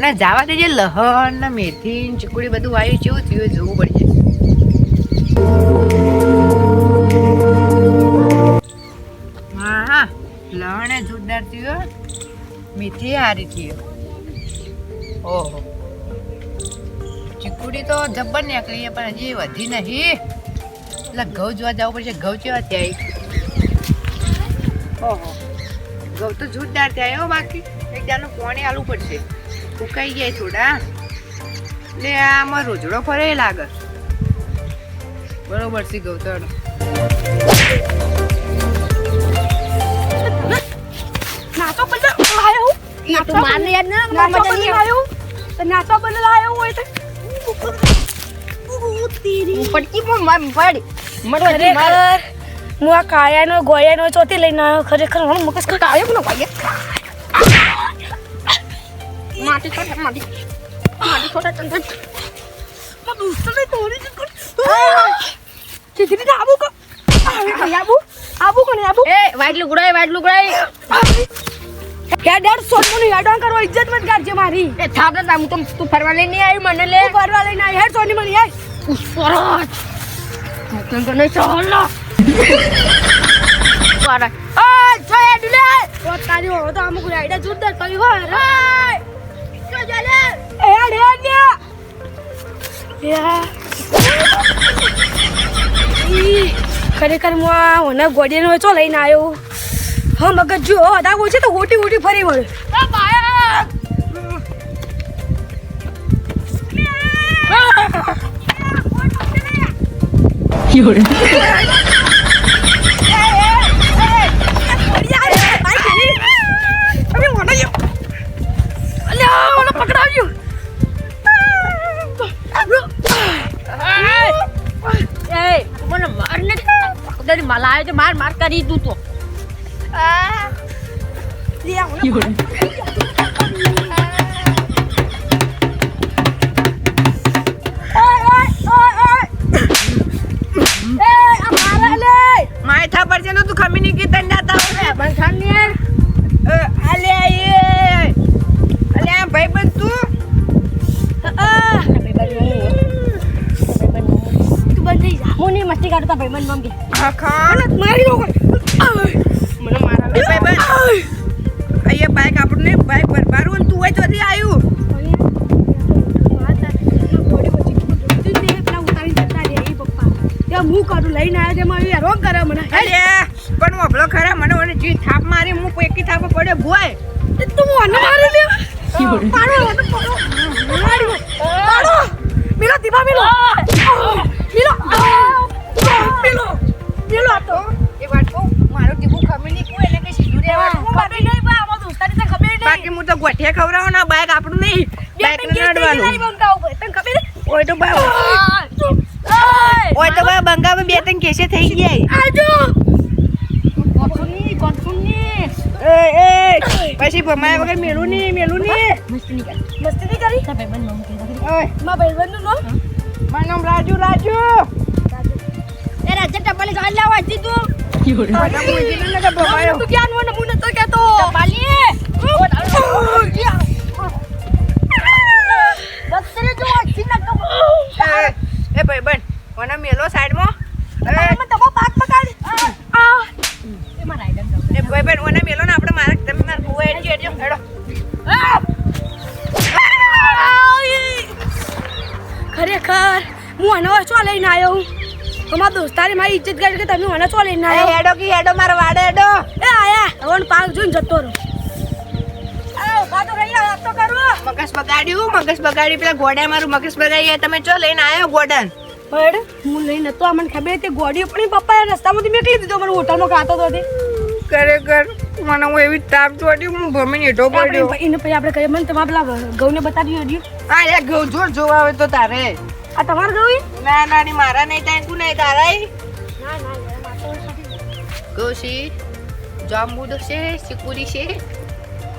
મને જવા દેજે લહણ ને મેથી ચીકુડી બધું આવ્યું કેવું થયું જોવું પડશે હા હા લહણ જોરદાર થયું મેથી હારી થયું. ઓહો. ચીકુડી તો જબ્બર નીકળી પણ હજી વધી નહીં. એટલે ઘઉં જોવા જવું પડશે. ઘઉં કેવા ત્યાં ઓહો. ઘઉં તો જોરદાર ત્યાં બાકી. એક જાનું કોણે આલવું પડશે. ફૂંકાઈ જાય થોડા. એટલે આમાં રોજડો ફરે લાગે. બરોબર છે તો નાચો બદલ લાયો. મારને ના નાચો મજા લાયો. તો નાચો બદલ લાયો હોય તો. હું પડકી પણ માર પડી. મરવા માર ખરેખર હું આ કાયાનો ગોયાનો ચોથી લઈને આવ્યો ખરેખર મગજ કાયો પણ ભાઈ તોડી જ ચીચરી આબુ કો. આબુ આબુ? કોને આબુ? એ વાઈટ લુગડાય વાઈટ લુગડાય હેડ હેડ સોનમું હેડોન કરવા ઇજ્જત મત કરજે મારી. એ થાપ ના હું તો તું ફરવા લઈને આવી મને લે. ફરવા લઈને આવી. હેડ સોની મની આય સરસ. તને તો નહીં ચાલ પારા ઓય જોય ડુલે તો તારી હો તો અમુક રાઈડા જોરદાર કરી રે ખરેખર હું આ ઓના ગોડિયાનો ચો લઈને આવ્યો. હા, મગજ જો અદા હોય છે તો ગોટી ગોટી ફરી વળે. આ આવે તો માર માર કરી તું. તો માથા પર છે તું ખમી ની કીધન જાતા હોય પણ ખાન ભાઈ યાર તું. ભાઈ બન અલે બંધ ભાઈબંધ તું હું નહીં મસ્તી કાઢતા ભાઈ મન મમ્મી ખાન મારી મને મારા લે ભાઈ ભાઈ અહીંયા બાઈક આપણને બાઈક અને તું હોય ચોથી આવ્યું. હું કરું લઈને આવ્યા છે મારી યાર રોગ કરે મને અરે પણ વભલો ખરા મને ઓને જી થાપ મારી હું એકી થાપ પડે ભોય. તું મને મારી દે. પાડો પાડો. પાડો. પાડો મિલો. દીવા મિલો. મિલો મિલો. મિલો હતો. એ વાત કહું મારું ટીપું ખમી નહીં કોઈ એને કે સીધું રહેવાનું હું ખબર નહીં ભાઈ આમાં દોસ્તારી તો ખબર નહીં. બાકી હું તો ગોઠિયા ખવરાવો ના બાઈક આપણું નહીં. બાઈક ને અડવાનું તને ખબર ઓય તો બા ઓય. તો બા બંગામાં બે ત્રણ કેસે થઈ ગયા. આજો કોથુની કોથુની એ એ પછી ભમાયા વગર મેલું નહીં મેલું નહીં. મસ્તી નહીં કરી. મસ્તી નહીં કરી? ભાઈ મન મમ્મી ઓયમાં નામ? મારું નામ રાજુ રાજુ. ગાલ લાવા હતી તું મૂંઝીને નકર ભમાયો. તું ક્યાં મને જો કમ એ ભાઈ બન. મને મેલો સાઈડમાં? મને તમારો પાક પકાડ. આ. એ મારા એ ભાઈ બન મને મેલો ને આપણે મારે તમે મારે કુવા હેડો. ખરેખર હું એનો ચો લઈને આવ્યો હું? અમારા દોસ્તારી મારી ઇજ્જત કરી કે તમે મને ચો લઈને એ આવ્યો હેડો કી હેડો મારો વાડે હેડો. એ આયા હવે પાક જોઈને જતો રહો. તો તો કરો. મગજ બગાડ્યું મગજ બગાડ્યું. પેલા ગોડા મારું મગજ બગાડી તમે ચો લઈને આવ્યો ગોડન? પણ હું લઈ નતો આ મને ખબર હતી ગોડીઓ પણ પપ્પા પપ્પાએ રસ્તામાંથી મેકલી દીધો. મને હોટલમાં ખાતો તો તે. ખરેખર મને હું એવી તાપ ચોટી હું ભમીને હેઠો પડ્યો. એને પછી આપણે કહીએ મને તમારા પેલા ઘઉંને બતાવી હડ્યું હા એ ઘઉં જોર જોવા આવે તો તારે. આ તમારે ઈ? ના ના ની મારા નહીં ટાંકું નહીં તારા ના નથી. ગોશી જાંબુડો છે સિકુરી છે.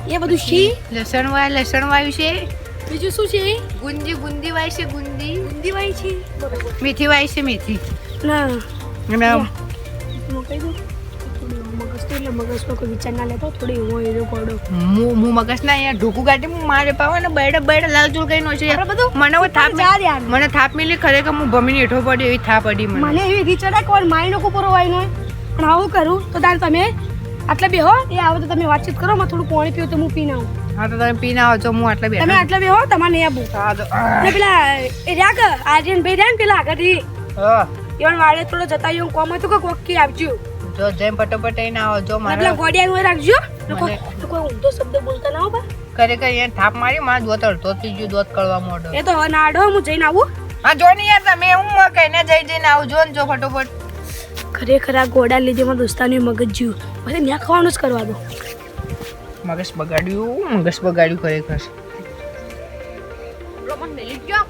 એ બધું શી? લસણ વાય લસણ વાયું છે. બીજું શું છે? ગુંદી ગુંદી વાય છે ગુંદી. દિવાળી છે? બરોબર મેથી વાય છે મેથી ના ના મોકલી દઉં મગજ તો એટલે મગજમાં કોઈ વિચાર ના લેતો થોડી એવો એવો ગોડો. હું હું મગજ અહીંયા ઢોકું હું મારે પાવ ને બેડે બેડે લાલ ચૂલ કઈ નો છે બધું મને હવે થાપ યાર મને થાપ મિલી ખરેખર હું ભમીને હેઠો પડી એવી થાપ પડી મને. મને એવી રીત ચડે કોઈ મારી નો પૂરો હોય નો. પણ આવું કરું તો તાર તમે આટલે બેહો એ આવે તો તમે વાતચીત કરો માં થોડું પાણી પીવું તો હું પી નાઉં. હા તો તમે પીને આવો છો હું આટલે તમે બેઠા આટલે બેહો તમારે નહીં આપું. હા તો પેલા એ કે આર્યન ભાઈ રહ્યા ને પેલા આગળથી? હા. એવન વાળે થોડો જતા એવું કોમ હતું કે કોકી આવજો. જો જેમ ફટોફટ આઈને આવો જો મારા પેલા ગોડિયા નું રાખજો. તો કોઈ ઊંધો શબ્દ બોલતા ના હો બા. ખરેખર અહીંયા થાપ મારી મારા દોત તો ત્રીજું ગયું દોત કળવા મોડો એ તો ના આડો હું જઈને આવું. હા જો ને યાર તમે હું કહીને જઈ જઈને આવું જો ને જો ફટોફટ. ખરેખર આ ગોડા લીધે મારા દોસ્તાની મગજ જીવ. મને ન્યા ખાવાનું જ કરવા દો. મગજ બગાડ્યું મગજ બગાડ્યું ખરેખર.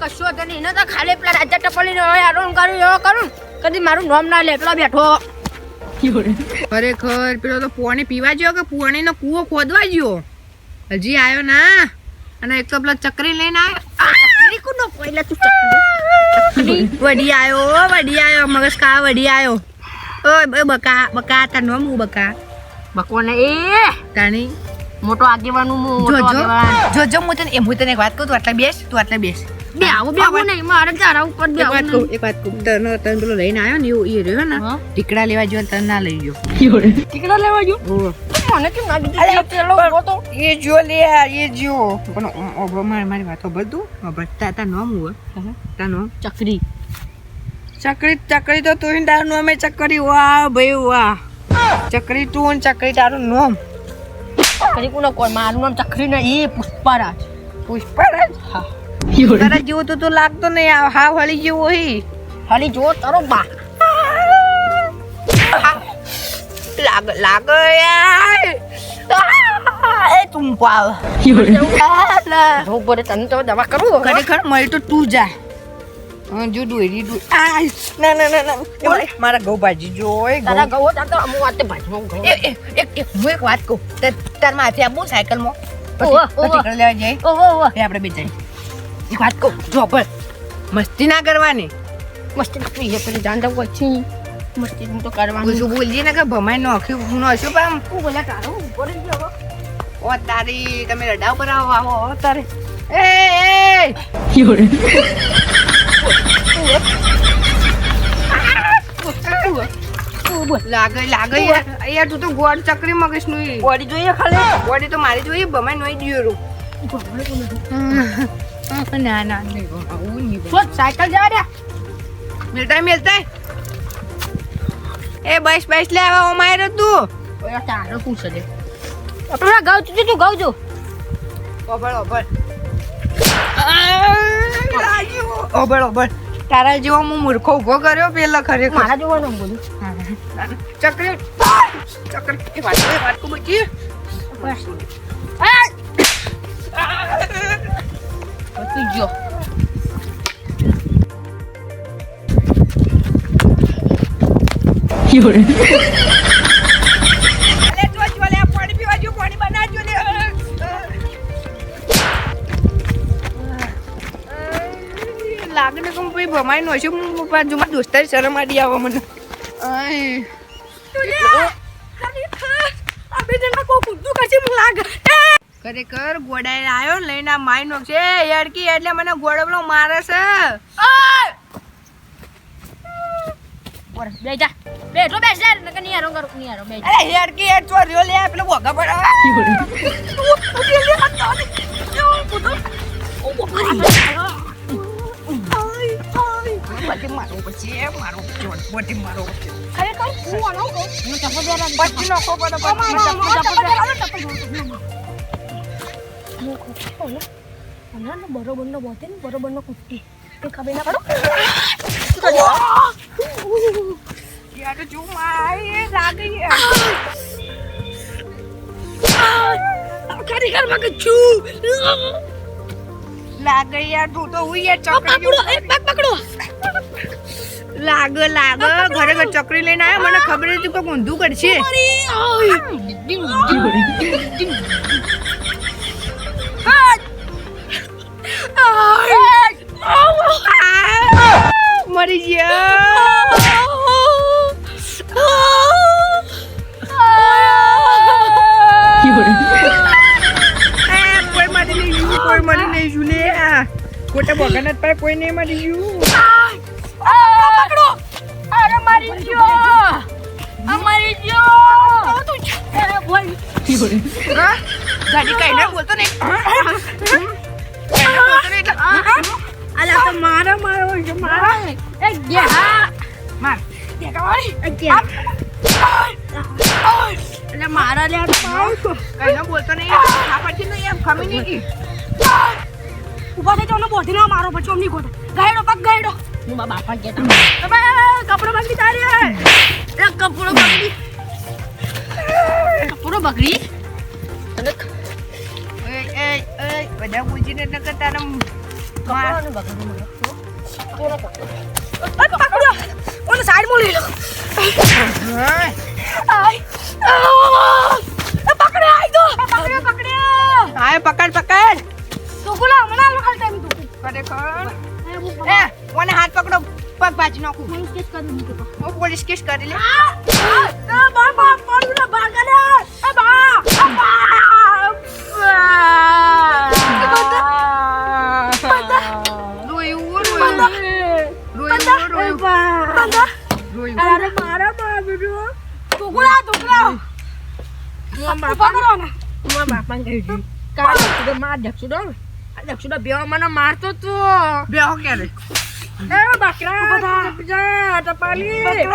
કશો હતો નહીં. એને તો ખાલી પેલા રાજા ટપલી કર્યું એવો કરું. કદી મારું નામ ના લે પેલો બેઠો. ખરેખર, પેલો તો પોણી પીવા ગયો કે પોણીનો કૂવો ખોદવા ગયો હજી આવ્યો ના. અને એક તો પેલો ચકરી લઈને આવ્યો પહેલા તું ચકરી. વડી આવ્યો વડી આવ્યો મગજ કા વડી આવ્યો ઓય, બકા બકા, તાર નામ બકા? બકોને એ? તાણી મોટો આગેવાનું મોટો આગેવાન. જો જો હું તને એમ હું તને એક વાત કહું તું આટલા બેસ તું આટલા બેસ. બે આવું બે આવો નહીં મારે તારા ઉપર બે વાત કહું એક વાત કહું. તને તને પેલો લઈને આવ્યો ને એવું એ રહ્યો ને? ટીકડા લેવા જો તને ના લઈ ગયો. ટીકડા લેવા જો મને કેમ ના દીધું પેલો ઊભો તો એ જો લે એ જો. પણ ઓ- ઓ- મારી મારી વાતો બધું ખબર તા નોમ હું તા નામ? ચકરી. ચકરી ચકરી તો તું તારું નામ ચકરી. વાહ ભાઈ વાહ. ચકરી તું ને ચકરી તારું નામ. ચકરી કોનો કોઈ મારું નામ ચકરી ને એ પુષ્પારાજ. પુષ્પરાજ? હા. તારા જેવું તો તું લાગતો નહીં. હા હળી જેવો હી હળી જો તારો બા. લાગ લાગ યાર એ તું પાવ બોલે તને તો દવા કરું ખરેખર મળી તો તું જા. હા, જો ડોરી ડો આ ના ના ના ના એ મારા ઘઉં ભાજી જોય તારા ઘઉં તાર તો અમુક વાતે ભાજમાં એ એ એક એક હું એક વાત કહું. તાર તાર માથે આવું સાયકલમાં. પછી લેવા જાય. ઓહો ઓહો. એ આપણે બે એક વાત કહું. જો પર મસ્તી ના કરવાની. મસ્તી નાખવી છે પેલી પછી મસ્તી હું તો કરવાનું. કશું બોલજે ને કે ભમાઈ નોખ્યું હું નોખ્યું પણ હું બોલ્યા તારો ઉપર જ ગયો ઓ તારી તમે રડા ઉપર આવો આવો તારે. એ એ લાગે લાગે યાર તું તો ગોળ ચકરી મગજનું બોડી જોઈએ ખાલી બોડી તો મારી જોઈએ બમાય નોઈ દિયો ના ના નહીં આવું નહીં સાયકલ જવા દે મિલતા મિલતા એ બસ બસ લે આવા ઓ માર્યો તું ઓયા તારો પૂછે દે આપણે ગાવ તું તું ગાવ જો ઓબળ ઓબળ ઓબળ ઓબળ તારા જેવો હું મૂર્ખો ઊભો કર્યો પેલા ખરેખર મારા જોવાનું બોલું ચક્રી ચક્રી એ વાત એ વાત કો બચી. તું જો. અલે ભમાઈ નો છું હું બાજુ માં દોસ્તાર શરમ આડી આવો મને ખરેખર ગોડાએ આવ્યો ને લઈને આ માઈ નો છે યડકી એટલે મને ગોડો પેલો મારે છે બેજા બે જા બે તો બેસ જા નકરની આરો કરની આરો અરે યડકી હેડ ચોર્યો લે પેલો વગા પડા પછી મારો પછી મારો પછી મારો ખરેખર હું આનો કહું હું ચપ્પલ પહેરા પછી નખો પડે બરોબર નો બોતે ને બરોબર નો કુટ્ટી એ ખબર ના પડો યાર જો માય રાગી ખરેખર મગજ છું લાગે યાર તું તો હું યાર ચકડી પકડો એક પગ પકડો. લાગે લાગે ઘરે ઘર ચકડી લઈને આવ્યો મને ખબર હતી કોઈ ઊંધું કરશે. મરી ગયા. ખોટા બગાન જ પાય કોઈ નહીં મળી ગયું? આ પકડો! અરે મારી ગયો! અમારી ગયો! અરે ભાઈ. હા? ગાડી કઈ ના બોલતો નહીં અલા તો મારા મારો છે મારા. એ ગયા. માર. એટલે મારા? લે કઈ ના બોલતો નહીં આ પછી નહીં એમ ખમી નહીં ઊભા થઈ જાવ બોધી ના મારો પછી અમની ગોઠે. ગાયડો પગ ગાયડો. હું મારા બાપા કહેતા તમે કપડો બગડી તારી એ કપડો બગડી. કપડો બગડી? અને એ એ એ બધા પૂછીને ન કરતા ને કપડો બગડી પકડો. ઓને સાઈડમાં લઈ લો. પકડ પકડ. ગુલા મને આલો ખાલી ટાઈમ તો ખરેખર? એ મને હાથ પકડો પગ બાજુ નાખું. હું કેસ કરી તો હું પોલીસ કેસ કરી લે. આ બા બા પડું ભાગા લે એ બા આ રોયું રોયું રોયું. રોયું બા રોયું મારા મારા દક્ષુડો માર બેવા મને મારતો તો. બેહો ક્યારે? એ બકરા જા ટપાલી.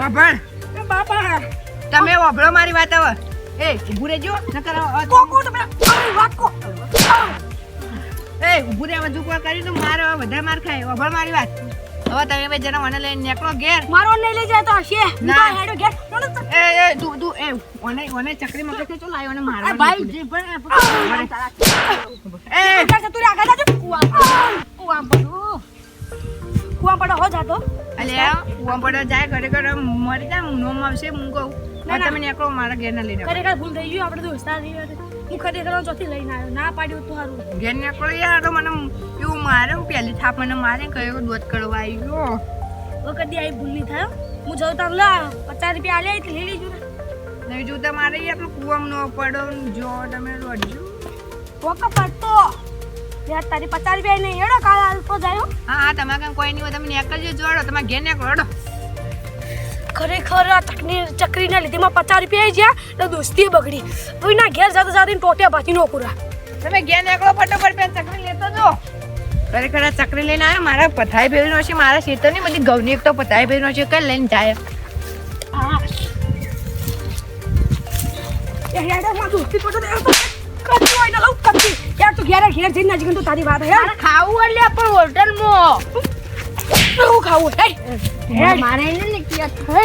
વાભણ બાપા. તમે ઓભળો મારી વાત હવે. એ ઊભું રહેજો નકર કોકો તમે વાત કો એ ઊભું રહે વધુ કોઈ કરી તો મારે વધારે માર ખાય. વાભળ મારી વાત. હવે તમે બે જણા મને લઈને નીકળો ઘેર. મારો નહીં લઈ જાય તો હશે ના. હેડો ઘેર. એ એ તું તું એ ઓને ઓને ચકરી મગજથી ચો લાયો ને મારવા ભાઈ જે પણ એ છે તું આગળ જાજો કુવા કુવા પડો કુવા પડો હો જાતો અલ્યા કુવા પડે જાય ઘરે ઘરે મરી જાય નોમ આવશે હું કહું. ના, ના. તમે નીકળો મારા ઘેર ના લઈને. ખરેખર ભૂલ થઈ ગયું આપણે દોસ્તાર. હું ખરેખર ચોથી લઈને આવ્યો ના પાડ્યું તો હારું. ઘેર નીકળો યાર તો મને મારે હું પહેલી થાપ મને મારે કયો દોત કરવા આવ્યો? વખત આવી ભૂલ નહીં થાય હું. જઉં તાર લા પચાસ રૂપિયા આલે એટલે લઈ લેજો ને. નહીં જો તમારે પેલું કૂવામાં ન પડો જો તમે રોડજો ઓકે પડતો યાર તારી પચાસ રૂપિયા નહીં એડો કાલ આલતો જાય હો. હા તમારે કાંઈ કોઈ નહીં તમે નીકળજો જોડો તમારે ઘેર નીકળો અડો ખરેખર આ ચકની ચકરીના લીધે માં પચાસ રૂપિયા ગયા તો દોસ્તી બગડી. તો એના ઘેર જતા જતા ટોટિયા ભાતી નો પૂરા તમે ઘેર નીકળો ફટોફટ પેન ચકરી ખરેખર આ ચકરી લઈને આવ્યો? મારા પથાઈ ભેરનો છે મારા ખેતરની બધી ઘઉંની એક તો પથાઈ ભેરનો છે કઈ લઈને જાય? ને ખાવું એટલે પણ હોટલમાં. હું ખાવું? હે મારે એને ને કે હે.